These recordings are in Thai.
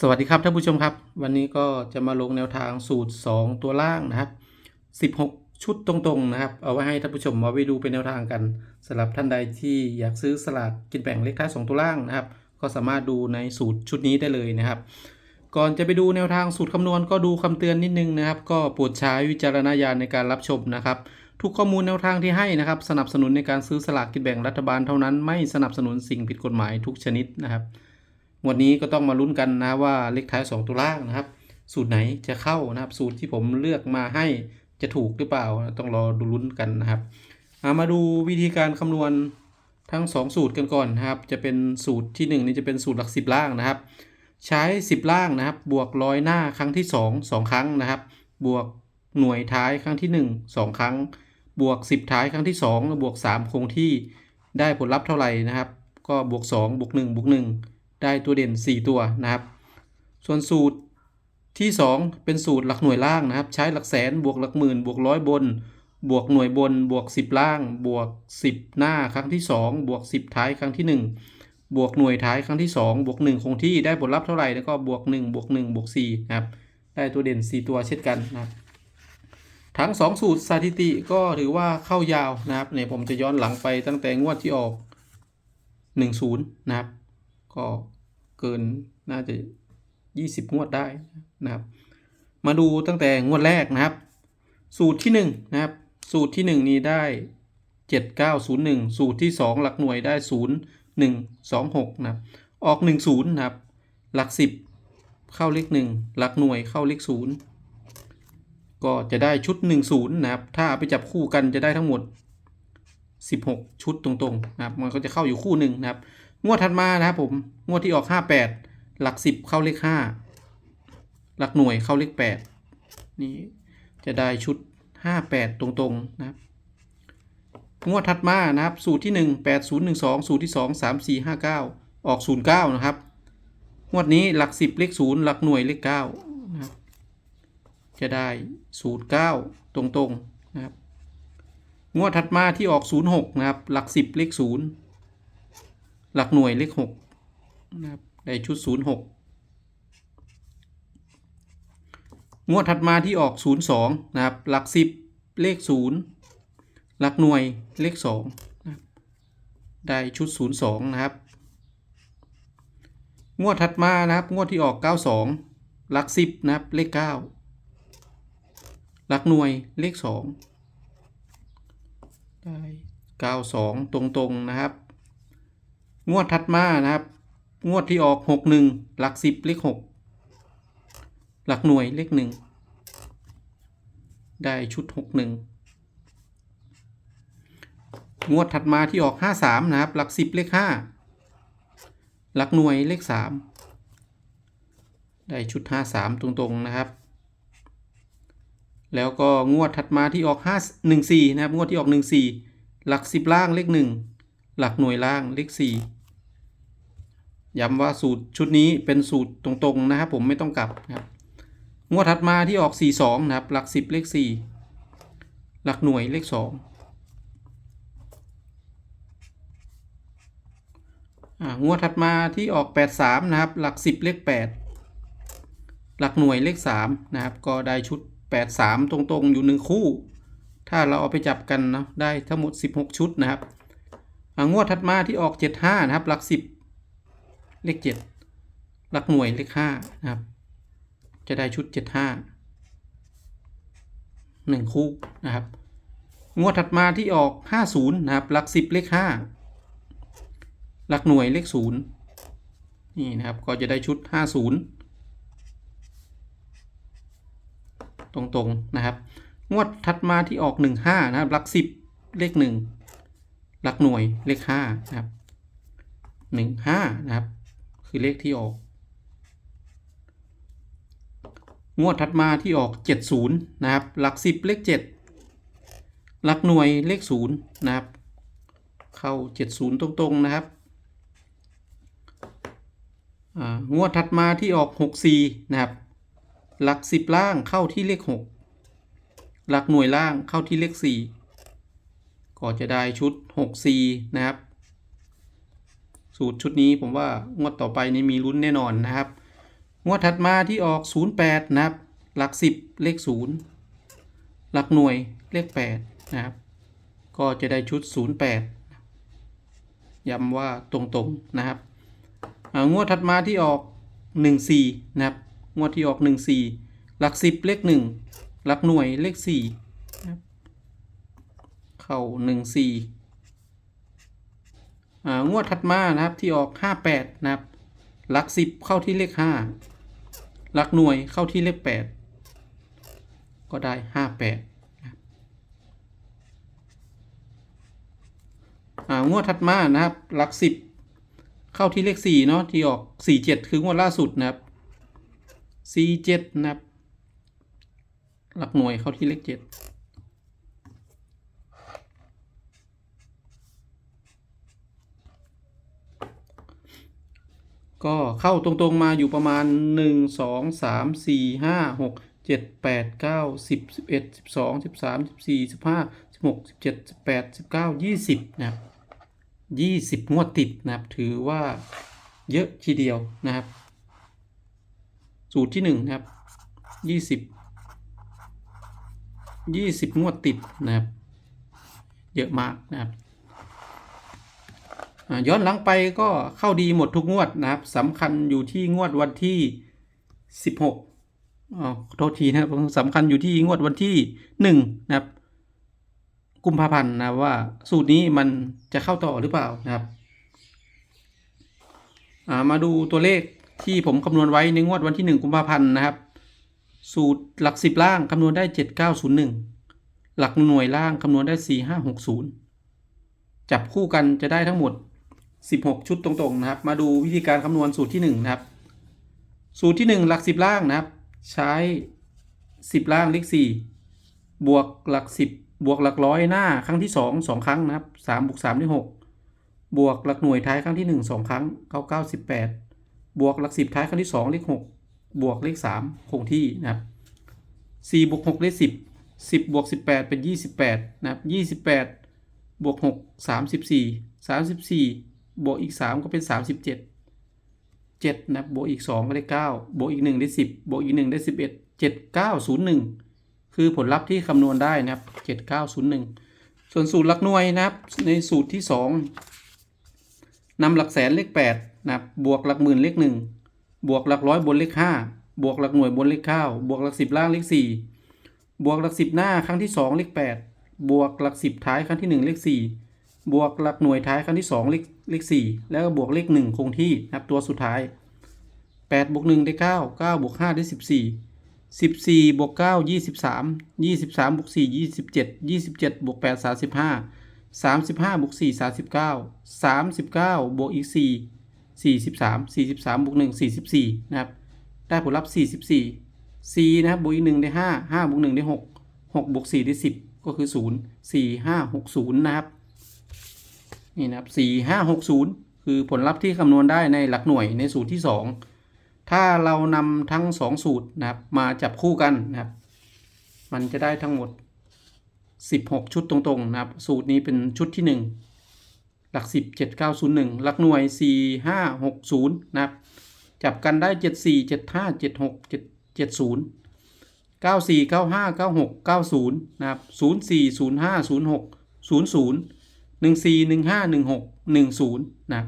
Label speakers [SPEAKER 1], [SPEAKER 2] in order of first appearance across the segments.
[SPEAKER 1] สวัสดีครับ ท่านผู้ชมครับ วันนี้ก็จะมาลงแนวทางสูตร 2 ตัวล่างนะครับ 16 ชุดตรงๆนะครับเอาไว้ให้ท่านผู้ชมมาไปดูเป็นแนวทางกันสำหรับท่านใดที่อยากซื้อสลากกินแบ่งเลขท้าย2ตัวล่างนะครับ ก็สามารถดูในสูตรชุดนี้ได้เลยนะครับ ก่อนจะไปดูแนวทางสูตรคำนวณก็ดูคำเตือนนิดนึงนะครับ ก็โปรดใช้วิจารณญาณในการรับชมนะครับ ทุกข้อมูลแนวทางที่ให้นะครับสนับสนุนในการซื้อสลากกินแบ่งรัฐบาลเท่านั้นไม่สนับสนุนสิ่งผิดกฎหมายทุกชนิดนะครับงวดนี้ก็ต้องมาลุ้นกันนะว่าเลขท้าย 2 ตัวล่างนะครับ สูตรไหนจะเข้านะครับสูตรที่ผมเลือกมาให้จะถูกหรือเปล่า ต้องรอดูลุ้นกันนะครับามาดูวิธีการคำนวณทั้ง 2 สูตรกันก่อนนะครับ จะเป็นสูตรที่ 1 นี่จะเป็นสูตรหลัก 10 ล่างนะครับ ใช้ 10 ล่างนะครับบวกร้อยหน้าครั้งที่ 2 2 ครั้งนะครับ บวกหน่วยท้ายครั้งที่ 1 2 ครั้ง บวก 10 ท้ายครั้งที่2แล้วบวก3คงที่ได้ผลลัพธ์เท่าไหร่นะครับ ก็บวก2บวก1บวก1ได้ตัวเด่น 4 ตัวนะครับ ส่วนสูตรที่ 2 เป็นสูตรหลักหน่วยล่างนะครับ ใช้หลักแสนบวกหลักหมื่นบวกร้อยบนบวกหน่วยบน บวก 10 ล่าง บวก 10 หน้าครั้งที่ 2 บวก 10 ท้ายครั้งที่ 1 บวกหน่วยท้ายครั้งที่2บวก1คงที่ ได้ผลลัพธ์เท่าไหร่แล้วก็บวก 1 บวก 1 บวก4นะครับได้ตัวเด่น 4 ตัวเช่นกันนะครับทั้ง 2 สูตรสถิติก็ถือว่าเข้ายาวนะครับเนี่ยผมจะย้อนหลังไปตั้งแต่งวดที่ออก 10 นะครับก็เกินน่าจะ 20 งวดได้นะครับ มาดูตั้งแต่งวดแรกนะครับสูตรที่1นะครับสูตรที่1นี้ได้ 7901สูตรที่ 2 หลักหน่วยได้0126นะครับออก 10นะครับหลัก 10 เข้าเลข1หลักหน่วยเข้าเลข0ก็จะได้ชุด10นะครับถ้าไปจับคู่กันจะได้ทั้งหมด 16 ชุดตรงๆนะครับมันก็จะเข้าอยู่คู่หนึ่งนะครับงวดถัดมา นะครับผมงวดที่ออกห้าแปดหลักสิบเข้าเลขห้าหลักหน่วยเข้าเลขแปดนี่จะได้ชุดห้าแปดตรงๆนะครับงวดถัดมานะครับ สูตรที่หนึ่งแปดศูนย์หนึ่งสองสูตรที่สองสามสี่ห้าเก้าออกศูนย์เก้านะครับงวดนี้หลักสิบเลขศูนย์หลักหน่วยเลขเก้านะครับจะได้ศูนย์เก้าตรงๆนะครับงวดถัดมาที่ออกศูนย์หกนะครับหลักสิบเลขศูนย์หลักหน่วยเลขหกนะครับได้ชุดศูนย์หกงวดถัดมาที่ออกศูนย์สองนะครับ หลักสิบเลขศูนย์หลักหน่วยเลขสองนะได้ชุดศูนย์สองนะครับงวดถัดมานะครับงวดที่ออกเก้าสองหลักสิบนะครับเลขเก้าหลักหน่วยเลขสองได้เก้าสองตรงๆนะครับงวดถัดมา นะ ครับ งวดที่ออกหกหนึ่งหลักสิบเลขหกหลักหน่วยเลขหนึ่งได้ชุดหกหนึ่งงวดถัดมาที่ออกห้าสามนะครับ หลักสิบเลขห้าหลักหน่วยเลขสามได้ชุดห้าสามตรงๆนะครับ แล้วก็งวดถัดมาที่ออกห้าหนึ่งสี่นะครับ งวดที่ออกหนึ่งสี่หลักสิบล่างเลขหนึ่งหลักหน่วยล่างเลขสี่ย้ำว่าสูตรชุดนี้เป็นสูตรตรงๆนะ ครับ ผมไม่ต้อง กลับนะครับงวดถัดมาที่ออก 42 นะครับหลัก10เลข4 หลักหน่วยเลข 2งวด ถัดมาที่ออก 83 นะ ครับ หลัก10เลข 8 หลักหน่วยเลข 3 นะ ครับก็ได้ชุด 83 ตรงๆอยู่ 1 คู่ ถ้าเราเอาไปจับกันนะได้ทั้งหมด16ชุดนะครับงวดถัดมาที่ออก75นะครับหลัก10เลขเจ็ดหลักหน่วยเลขห้านะครับ จะได้ชุดเจ็ดห้าหนึ่งคู่ นะครับ งวดถัดมาที่ออกห้าศูนย์นะครับ หลักสิบเลขห้าหลักหน่วยเลขศูนย์นี่นะครับ ก็จะได้ชุดห้าศูนย์ตรงๆนะครับ งวดถัดมาที่ออกหนึ่งห้านะครับ หลักสิบเลขหนึ่งหลักหน่วยเลขห้านะครับหนึ่งห้านะครับือเลขที่ออกงวดถัดมาที่ออก 70 นะครับ หลัก10เลข 7 หลักหน่วยเลข0นะครับเข้า 70 ตรง ๆนะครับงวดถัดมาที่ออก64นะครับ หลัก10ล่างเข้าที่เลข 6 หลักหน่วยล่างเข้าที่เลข 4 ก็จะได้ชุด64นะครับสูตรชุดนี้ผมว่างวดต่อไปนี้มีลุ้นแน่นอนนะครับงวดถัดมาที่ออก 08 นะครับหลัก 10 เลข 0 หลักหน่วยเลข8นะครับก็จะได้ชุด 08 ย้ำว่าตรงๆนะครับงวดถัดมาที่ออก 14 นะครับงวดที่ออก 14 หลัก 10 เลข 1 หลักหน่วยเลข4นะครับเข้า 14งวดถัดมานะครับที่ออก 58 นะครับหลัก10เข้าที่เลข5 หลักหน่วยเข้าที่เลข 8 ก็ได้ 58งวดถัดมานะครับหลัก 10 เข้าที่เลข4เนาะที่ออก47คืองวดล่าสุดนะครับ47นะครับ หลักหน่วยเข้าที่เลข7ก็เข้าตรงๆมาอยู่ประมาณ 1 2 3 4 5 6 7 8 9 10 11 12 13 14 15 16 17 18 19 20 นะครับ20 งวดติดนะครับถือว่าเยอะทีเดียวนะครับ สูตรที่1นะครับ 20 20 งวดติดนะครับเยอะมากนะครับย้อนหลังไปก็เข้าดีหมดทุกงวดนะครับสำคัญอยู่ที่งวดวันที่ 16อหอโทษทีนะครับสำคัญอยู่ที่งวดวันที่1นะครับกุมภาพันธ์นะว่าสูตรนี้มันจะเข้าต่อหรือเปล่านะครับมาดูตัวเลขที่ผมคำนวณไว้ในงวดวันที่1กุมภาพันธ์นะครับ สูตรหลัก 10 ล่างคำนวณได้ 7901 หลักหน่วยล่างคำนวณได้ 4560 จับคู่กันจะได้ทั้งหมด16ชุดตรงๆนะครับ มาดูวิธีการคำนวณสูตรที่1นะครับ สูตรที่ 1 หลัก10ล่างนะครับใช้ 10 ล่างเลข4บวกหลัก 10 บวกหลักร้อยหน้า ครั้งที่ 2 2 ครั้ง นะครับ3บวก3ได้6บวกหลักหน่วยท้ายครั้งที่1 2ครั้งเก้าเก้าสิบแปดบวกหลัก10ท้ายครั้งที่ 2 เลข6บวกเลข 3 คงที่นะครับ4บวก6เลข10 10บวก18 เป็น 28นะครับ28 บวก 6 34 34บวกอีก 3 ก็เป็น 37 7นะบวกอีก2ก็ได้9บวกอีก1ได้10 บวกอีก1ได้11 7901 คือผลลัพธ์ที่คำนวณได้นะครับ7901 ส่วนสูตรหลักหน่วยนะครับในสูตรที่ 2นำหลักแสนเลข8นะครับบวกหลักหมื่นเลข1 บวกหลักร้อย บนเลข5 บวกหลักหน่วยบนเลข9บวกหลัก10ล่างเลข4บวกหลัก10หน้าครั้งที่ 2 เลข8บวกหลัก10ท้ายครั้งที่ 1 เลข4บวกหลักหน่วยท้ายครั้งที่2เลขเลข4แล้วก็ บวกเลข 1 คงที่นะครับตัวสุดท้าย 8บวก1ได้ 9 9บวก5 ได้ 14 14บวก9 23 23บวก4 27 27บวก8 35 35บวก4 39 39บวกอีก 4 43 43บวก1 44 นะครับ ได้ผลลัพธ์ 44 4 นะครับบวกอีก 1 ได้ 5 5บวก1ได้ 6 6บวก4 ได้ 10 ก็คือ 0 4 5 6 0 นะครับนี่นะครับ4560 คือผลลัพธ์ที่คำนวณได้ในหลักหน่วยในสูตรที่ 2 ถ้าเรานำทั้ง 2 สูตรนะครับมาจับคู่กันนะครับ มันจะได้ทั้งหมด 16 ชุดตรงๆนะครับ สูตรนี้เป็นชุดที่ 1 หลัก 10 7901 หลักหน่วย 4560นะครับจับกันได้ 74 75 76 70 94 95 96 90นะครับ04 05 06 00 14 15 16 10นะ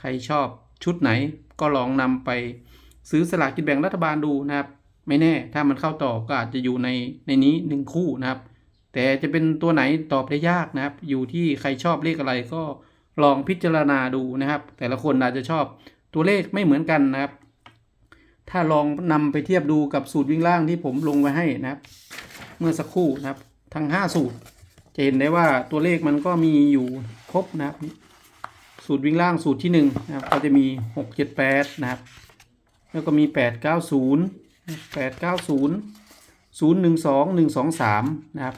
[SPEAKER 1] ใครชอบชุดไหนก็ลองนำไปซื้อสลากกินแบ่งรัฐบาลดูนะครับ ไม่แน่ถ้ามันเข้าต่อก็อาจจะอยู่ใน ในนี้ 1 คู่นะครับ แต่จะเป็นตัวไหนตอบได้ยากนะครับ อยู่ที่ใครชอบเลขอะไรก็ลองพิจารณาดูนะครับ แต่ละคนอาจจะชอบตัวเลขไม่เหมือนกันนะครับ ถ้าลองนำไปเทียบดูกับสูตรวิ่งล่างที่ผมลงไว้ให้นะครับ เมื่อสักครู่นะครับทั้ง 5 สูตรจะเห็นได้ว่าตัวเลขมันก็มีอยู่ครบนะครับ สูตรวิ่งล่างสูตรที่1นะครับ ก็จะมี 678นะครับ แล้วก็มี 890 890 012 123 นะครับ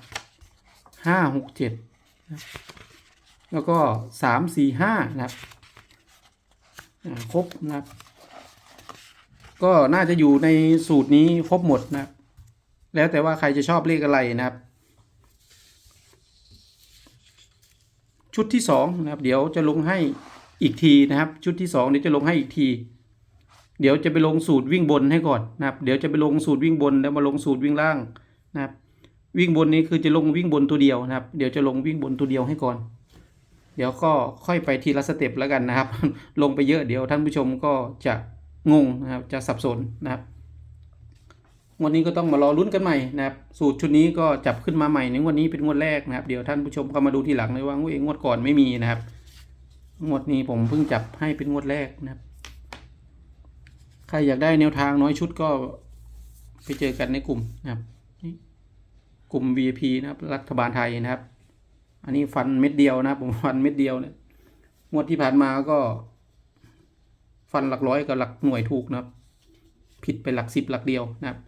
[SPEAKER 1] 567แล้วก็ 345นะครับครบนะครับก็น่าจะอยู่ในสูตรนี้ครบหมดนะครับแล้วแต่ว่าใครจะชอบเลขอะไรนะครับชุดที่ 2 นะครับ เดี๋ยวจะลงให้อีกทีนะครับ ชุดที่ 2เดี๋ยวจะลงให้อีกที เดี๋ยวจะไปลงสูตรวิ่งบนให้ก่อนนะครับ เดี๋ยวจะไปลงสูตรวิ่งบน แล้วมาลงสูตรวิ่งล่างนะครับ วิ่งบนนี้คือจะลงวิ่งบนตัวเดียวนะครับ เดี๋ยวจะลงวิ่งบนตัวเดียวให้ก่อน เดี๋ยวก็ค่อยไปทีละสเต็ปแล้วกันนะครับ ลงไปเยอะเดี๋ยวท่านผู้ชมก็จะงงนะครับจะสับสนนะครับวันนี้ก็ต้องมารอรุ้นกันใหม่นะครับ สูตรชุดนี้ก็จับขึ้นมาใหม่ในงวดนี้เป็นงวดแรกนะครับเดี๋ยวท่านผู้ชมเข้ามาดูทีหลังเลยว่างวดเองงวดก่อนไม่มีนะครับงวดนี้ผมเพิ่งจับให้เป็นงวดแรกนะครับใครอยากได้แนวทางน้อยชุดก็ไปเจอกันในกลุ่มนะครับกลุ่ม VIP นะครับ รัฐบาลไทยนะครับ อันนี้ฟันเม็ดเดียวนะผมฟันเม็ดเดียวเนี่ยงวดที่ผ่านมาก็ ฟันหลักร้อยกับหลักหน่วยถูกนะครับผิดไปหลักสิบหลักเดียวนะครับ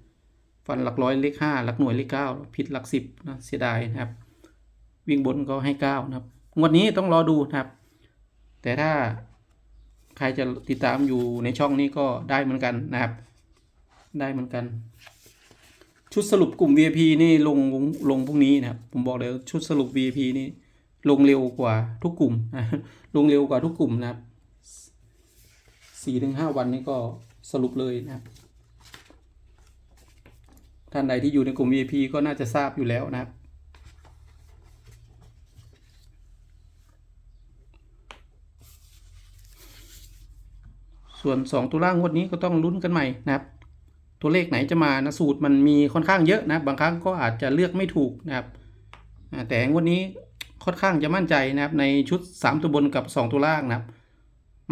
[SPEAKER 1] ฟันหลักร้อยเลขห้าหลักหน่วยเลขเก้าผิดหลักสิบนะเสียดายนะครับ วิ่งบนก็ให้เก้านะครับงวดนี้ต้องรอดูนะครับ แต่ถ้าใครจะติดตามอยู่ในช่องนี้ก็ได้เหมือนกันนะครับ ได้เหมือนกัน ชุดสรุปกลุ่ม VIP นี่ลงลงพรุ่งนี้นะครับ ผมบอกเลยชุดสรุป VIP นี่ลงเร็วกว่าทุกกลุ่มนะลงเร็วกว่าทุกกลุ่มนะครับสี่ถึงห้าวันนี้ก็สรุปเลยนะครับท่านใดที่อยู่ในกลุ่ม VIP ก็น่าจะทราบอยู่แล้วนะครับ ส่วน2ตัวล่างวดนี้ก็ต้องลุ้นกันใหม่นะครับ ตัวเลขไหนจะมานะสูตรมันมีค่อนข้างเยอะนะบางครั้งก็อาจจะเลือกไม่ถูกนะครับแต่งวดนี้ค่อนข้างจะมั่นใจนะครับในชุด 3 ตัวบนกับ2ตัวล่างนะครับ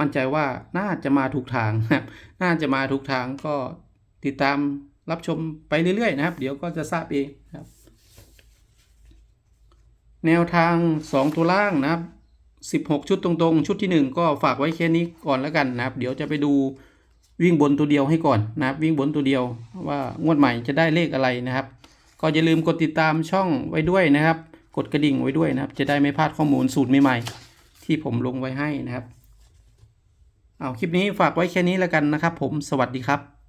[SPEAKER 1] มั่นใจว่าน่าจะมาถูกทางนะครับน่าจะมาถูกทางก็ติดตามรับชมไปเรื่อยๆนะครับ เดี๋ยว ก็จะทราบเองนะครับ แนวทาง 2 ตัวล่างนะครับ 16 ชุดตรงๆ ชุดที่ 1 ก็ฝากไว้แค่นี้ก่อนแล้วกันนะครับ เดี๋ยวจะไปดูวิ่งบนตัวเดียวให้ก่อนนะครับ วิ่งบนตัวเดียวว่างวดใหม่จะได้เลขอะไรนะครับ ก็อย่าลืมกดติดตามช่องไว้ด้วยนะครับ กดกระดิ่งไว้ด้วยนะครับ จะได้ไม่พลาดข้อมูลสูตรใหม่ๆ ที่ผมลงไว้ให้นะครับเอาคลิปนี้ฝากไว้แค่นี้แล้วกันนะครับ ผมสวัสดีครับ